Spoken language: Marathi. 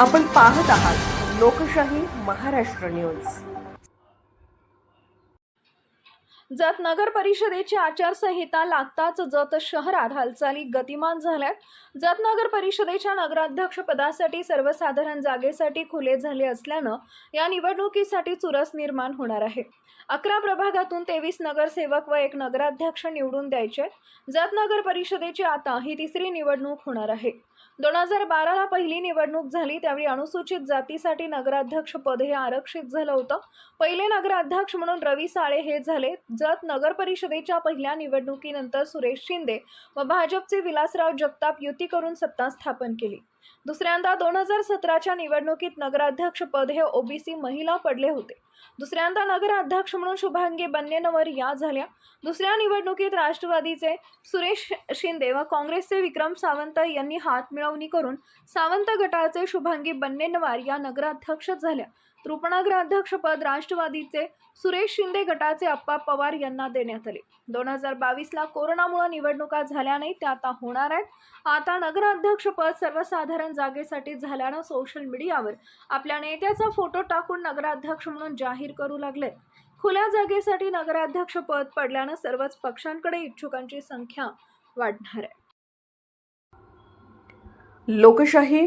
आपण पाहत आहात लोकशाही महाराष्ट्र न्यूज. जत नगर परिषदेची आचारसंहिता लागताच जत शहरात हालचाली गतिमान झाल्यात. जत नगर परिषदेच्या नगराध्यक्ष पदासाठी सर्वसाधारण जागेसाठी खुले झाले असल्यानं या निवडणुकीसाठी चुरस निर्माण होणार आहे. अकरा प्रभागातून तेवीस नगरसेवक व एक नगराध्यक्ष निवडून द्यायचे जत नगर परिषदेची आता ही तिसरी निवडणूक होणार आहे. दोन हजार बाराला पहिली निवडणूक झाली त्यावेळी अनुसूचित जातीसाठी नगराध्यक्ष पद हे आरक्षित झालं होतं. पहिले नगराध्यक्ष म्हणून रवी साळे हे झाले जत नगर परिषदेच्या पहिल्या निवडणुकीनंतर सुरेश शिंदे व भाजपचे विलासराव जगताप युती करून सत्ता स्थापन केली. दुसऱ्यांदा दोन हजार सतराच्या निवडणुकीत नगराध्यक्ष पद हे ओबीसी महिला पडले होते. दुसऱ्यांदा नगराध्यक्ष म्हणून शुभांगी बन्नेनवर या झाल्या. दुसऱ्या निवडणुकीत राष्ट्रवादीचे सुरेश शिंदे व काँग्रेसचे विक्रम सावंत यांनी हात मिळवणी करून सावंत गटाचे शुभांगी बन्नेनवार या नगराध्यक्ष झाल्या. तर राष्ट्रवादीचे सुरेश शिंदे गटाचे अप्पा पवार यांना देण्यात आले. दोन हजार बावीसला कोरोनामुळे निवडणुका झाल्या नाही त्या आता होणार आहेत. आता नगराध्यक्षपद सर्वसाधारण जागेसाठी झाल्यानं सोशल मीडियावर आपल्या नेत्याचा फोटो टाकून नगराध्यक्ष म्हणून जाहीर करू लागले खुल्या जागेसाठी नगराध्यक्षपद पडल्यानं सर्वच पक्षांकडे इच्छुकांची संख्या वाढणार आहे. लोकशाही